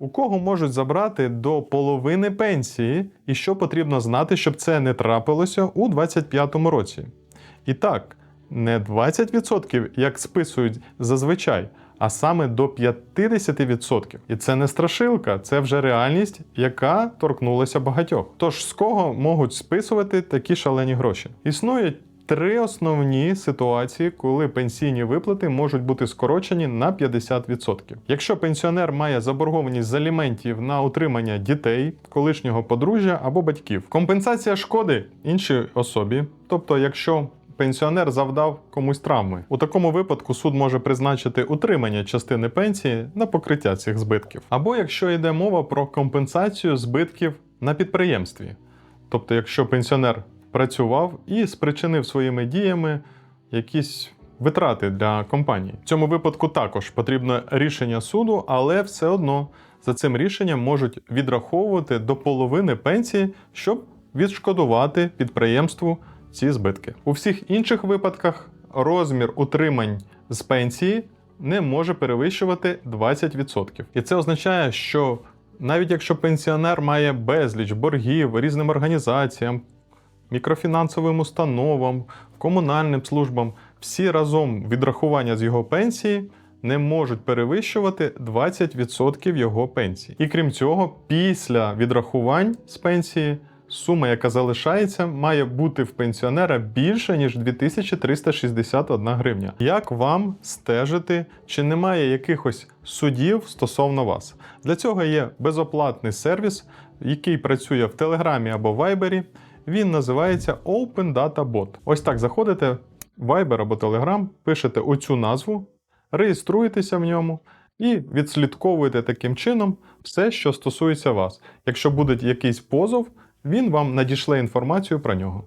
У кого можуть забрати до половини пенсії, і що потрібно знати, щоб це не трапилося у 2025 році? І так, не 20%, як списують зазвичай, а саме до 50%. І це не страшилка, це вже реальність, яка торкнулася багатьох. Тож з кого можуть списувати такі шалені гроші? Існує три основні ситуації, коли пенсійні виплати можуть бути скорочені на 50%. Якщо пенсіонер має заборгованість з аліментів на утримання дітей, колишнього подружжя або батьків, компенсація шкоди іншій особі, тобто якщо Пенсіонер завдав комусь травми. У такому випадку суд може призначити утримання частини пенсії на покриття цих збитків. Або якщо йде мова про компенсацію збитків на підприємстві. Тобто, якщо пенсіонер працював і спричинив своїми діями якісь витрати для компанії. В цьому випадку також потрібно рішення суду, але все одно за цим рішенням можуть відраховувати до половини пенсії, щоб відшкодувати підприємству ці збитки. У всіх інших випадках розмір утримань з пенсії не може перевищувати 20%. І це означає, що навіть якщо пенсіонер має безліч боргів різним організаціям, мікрофінансовим установам, комунальним службам, всі разом відрахування з його пенсії не можуть перевищувати 20% його пенсії. І крім цього, після відрахувань з пенсії сума, яка залишається, має бути в пенсіонера більше ніж 2361 гривня. Як вам стежити, чи немає якихось судів стосовно вас? Для цього є безоплатний сервіс, який працює в Телеграмі або Вайбері. Він називається Open Data Bot. Ось так заходите в Viber або Telegram, пишете оцю назву, реєструєтеся в ньому і відслідковуєте таким чином все, що стосується вас. Якщо буде якийсь позов, він вам надішле інформацію про нього.